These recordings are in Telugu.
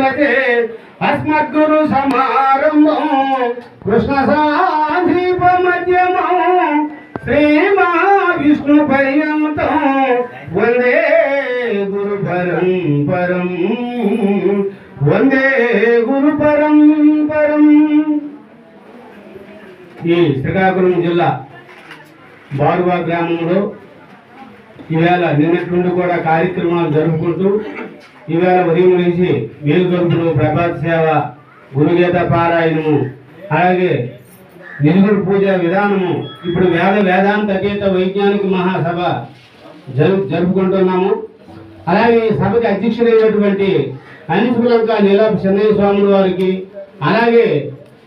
భజే అస్మద్గురు సమారంభం. కృష్ణ సాధీప మధ్యమం. శ్రీమా విష్ణు పర్యంతం వందే గురు పరంపరం వందే గురు పరంపరం ఈ శ్రీకాకుళం జిల్లా బారువా గ్రామంలో ఈవేళ నిన్నటి నుండి కూడా కార్యక్రమాలు జరుపుకుంటూ ఈవేళ ఉదయం నుంచి మేలుకొలుపులు ప్రభాత సేవ గురుగీత పారాయణము అలాగే నిలుగురు పూజ విధానము ఇప్పుడు వేద వేదాంత అతీత వైజ్ఞానిక మహాసభ జరు జరుపుకుంటున్నాము. అలాగే ఈ సభకి అధ్యక్షుడైనటువంటి అనిసులంక నీలాప చెన్నయ్య స్వాముల వారికి అలాగే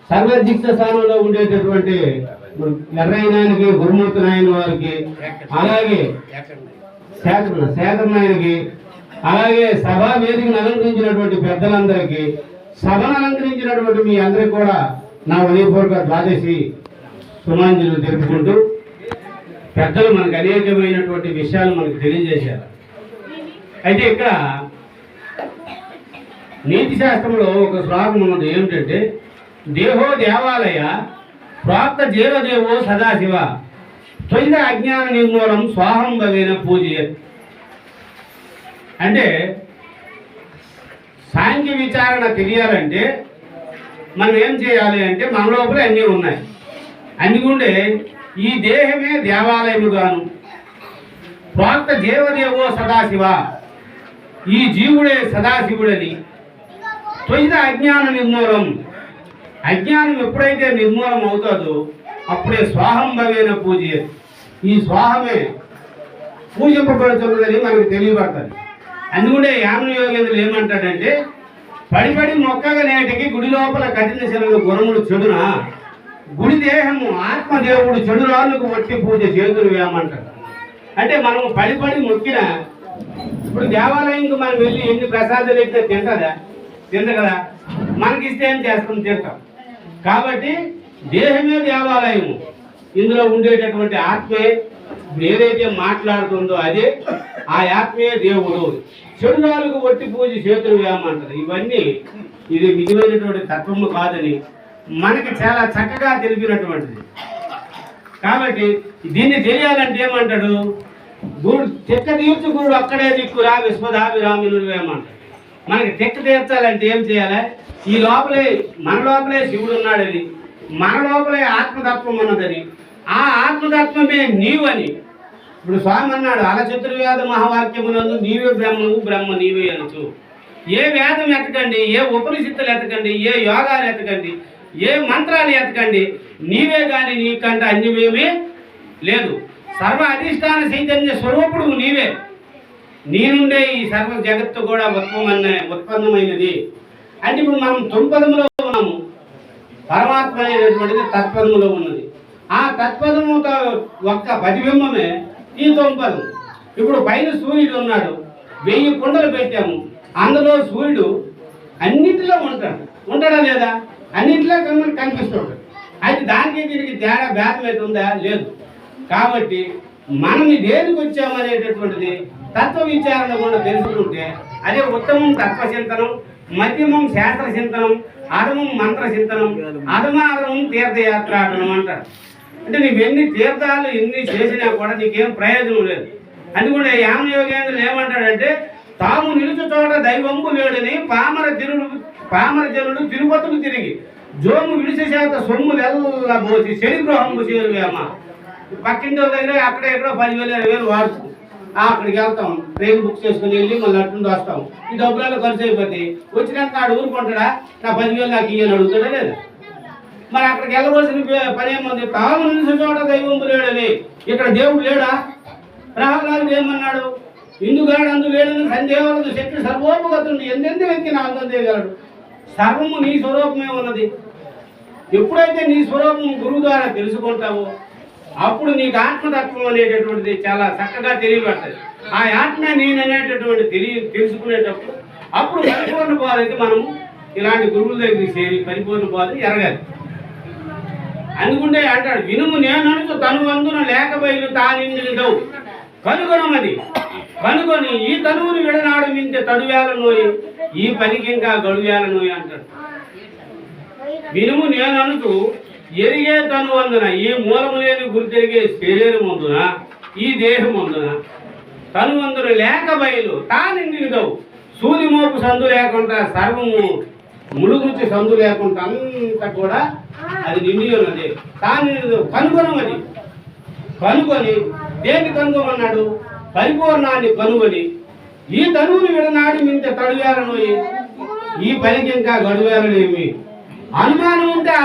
సర్వదీక్ష స్థానంలో ఉండేటటువంటి ఎర్రయ్యనాయనకి గురుమూర్తి నాయన వారికి అలాగే శేఖర్ శేఖర్ నాయనకి అలాగే సభా వేదికను అలంకరించినటువంటి పెద్దలందరికీ సభను అలంకరించినటువంటి మీ అందరికి కూడా నా ఉదయపూర్వక ద్వాదశి సుమాంజలు తెలుపుకుంటూ పెద్దలు మనకు అనేకమైనటువంటి విషయాలు మనకు తెలియజేశారు. అయితే ఇక్కడ నీతి శాస్త్రంలో ఒక శ్లోకం ఉన్నది ఏమిటంటే దేహో దేవాలయ ప్రాప్త జీవదేవో సదాశివ. త్వజ అజ్ఞాన నిర్మూలం స్వాహం భవేన పూజ అంటే సాంఘ్య విచారణ తెలియాలంటే మనం ఏం చేయాలి అంటే మన లోపల అన్నీ ఉన్నాయి. అందుకుంటే ఈ దేహమే దేవాలయముగాను. ప్రాప్త దేవదేవో సదాశివ. ఈ జీవుడే సదాశివుడని. త్వయిత అజ్ఞాన నిర్మూలం. అజ్ఞానం ఎప్పుడైతే నిర్మూలం అవుతుందో అప్పుడే స్వాహం భవేన పూజ. ఈ స్వాహమే పూజింపబడుతున్నదని మనకు తెలియబడుతుంది. అందుకుంటే యామన యోగేంద్రులు ఏమంటాడంటే పడిపడి మొక్కగా నేటికి గుడి లోపల కఠిన శిలలు గుణములు చెడున? గుడి దేహము ఆత్మదేవుడు చెడు రాళ్ళకు వట్టి పూజ చేతులు వేయమంటాడు అంటే మనం పడిపడి మొక్కిన ఇప్పుడు దేవాలయంకి మనం వెళ్ళి ఎన్ని ప్రసాదాలు ఎక్కితే తింటదా? తింట కదా? మనకి ఇస్తే ఏం చేస్తాం? తింటాం. కాబట్టి దేహమే దేవాలయము. ఇందులో ఉండేటటువంటి ఆత్మే ఇప్పుడు ఏదైతే మాట్లాడుతుందో అదే ఆ ఆత్మీయ దేవుడు. చెడు నాలుగు ఒట్టి పూజ చేతులు వేయమంటారు ఇవన్నీ ఇది నిజమైనటువంటి తత్వము కాదని మనకి చాలా చక్కగా తెలిపినటువంటిది. కాబట్టి దీన్ని తెలియాలంటే ఏమంటాడు? గురుడు తెక్క తీర్చు గురుడు అక్కడే దిక్కురా విశ్వధాభిరామినుడు ఏమంటాడు మనకి తెక్క తీర్చాలంటే ఏం చేయాలి? ఈ లోపలే మన లోపలే శివుడు ఉన్నాడని మన లోపలే ఆత్మతత్వం ఉన్నదని ఆ ఆత్మతత్వమే నీవని. ఇప్పుడు స్వామి అన్నాడు అలచతుర్వేద మహావాక్యమునందు నీవే బ్రహ్మవు బ్రహ్మ నీవే అనచు. ఏ వేదం ఎత్తకండి ఏ ఉపనిషత్తులు ఎతకండి ఏ యోగాలు ఎతకండి ఏ మంత్రాలు ఎతకండి నీవే కానీ నీకంటే అన్యమేమీ లేదు. సర్వ అధిష్టాన చైతన్య స్వరూపుడు నీవే. నీ నుండే ఈ సర్వ జగత్తు కూడా ఉత్పన్న ఉత్పన్నమైనది. అంటే ఇప్పుడు మనం తుంపదములో ఉన్నాము. పరమాత్మ అనేటువంటిది తత్పదములో ఉన్నది. ఆ తత్పదము ఒక్క ప్రతిబింబమే ఈ తొంపదం. ఇప్పుడు పైన సూర్యుడు ఉన్నాడు. వెయ్యి కుండలు పెట్టాము. అందులో సూర్యుడు అన్నింటిలో ఉంటాడు. ఉంటాడా లేదా? అన్నింటిలో కనిపిస్తుంటాడు అయితే దానికి దీనికి తేడా భేదం అయితే ఉందా? లేదు. కాబట్టి మనం దేనికి వచ్చామనేటటువంటిది తత్వ విచారణ కూడా తెలుసుకుంటే అదే ఉత్తమం తత్వ చింతనం మధ్యమం శాస్త్ర చింతనం అధమం మంత్ర చింతనం అధమాధమం తీర్థయాత్ర అంటారు. అంటే నీవెన్ని ఎన్ని తీర్థాలు ఎన్ని చేసినా కూడా నీకేం ప్రయోజనం లేదు. అందుకనే యామ యోగేంద్రులు ఏమంటాడంటే తాము నిలుచు చోట దైవంబు లేడని పామర జనుడు పామర జనుడు తిరుపతులు తిరిగి జోము విడిచి చేత సొమ్ములు ఎల్ల పోసి శని గృహంబు చేరువేమ? పక్కింటి వాళ్ళ దగ్గర అక్కడ ఎక్కడ పదివేలు ఇరవై వేలు వాడుతుంది అక్కడికి వెళ్తాం. ట్రైన్ బుక్ చేసుకుని వెళ్ళి మళ్ళీ అట్నుండి వస్తాం. ఈ డబ్బులలో ఖర్చు అయిపోతాయి. వచ్చినాక ఆడు ఊరుకుంటాడా? నా పదివేలు నాకు ఇయ్యని అడుగుతాడా లేదా? మరి అక్కడికి వెళ్ళవలసిన పని ఏముంది? తాము నిలిచిన చోట దైవం లేడని. ఇక్కడ దేవుడు లేడా? ప్రహ్లాదుడు ఏమన్నాడు? ఇందుగాడు అందు లేడని సందేహాలదు శక్తి సర్వోపగతుండి ఎందెందు వ్యక్తి నా అందం సర్వము నీ స్వరూపమే ఉన్నది. ఎప్పుడైతే నీ స్వరూపం గురువు ద్వారా తెలుసుకుంటావో అప్పుడు నీకు ఆత్మతత్వం అనేటటువంటిది చాలా చక్కగా తెలియబడుతుంది. ఆ ఆత్మ నేను అనేటటువంటి తెలియ తెలుసుకునేటప్పుడు అప్పుడు పరిపూర్ణ బోధకి మనము ఇలాంటి గురువుల దగ్గరికి చేరి పరిపూర్ణ బాధ ఎరగాలి. అందుకుంటే అంటాడు వినుము నేననుచు తను అందున లేక బయలు తానిందిదవు కనుగొనమది కనుగొని ఈ తనువుని విడనాడు మించే తడువేల నోయి ఈ పనికి ఇంకా గడువేలను అంటాడు. వినుము నేను అనుచు ఎరిగే తను అందున ఈ మూలము లేని గురితెరిగే శరీరం అందున ఈ దేహం అందున తను అందున లేక బయలు తాను సూది మోపు సందు లేకుండా సర్వము ములుగుచ్చి సందు లేకుండా అంతా కూడా అది నిండి కానీ కనుగొనమని కనుగొని దేన్ని కనుగొమన్నాడు పరిపూర్ణాన్ని కనుగొని ఈ తనువుని విడనాడి మింత తడివేరను ఈ పనికి ఇంకా గడువేలనేమి అనుమానం ఉంటే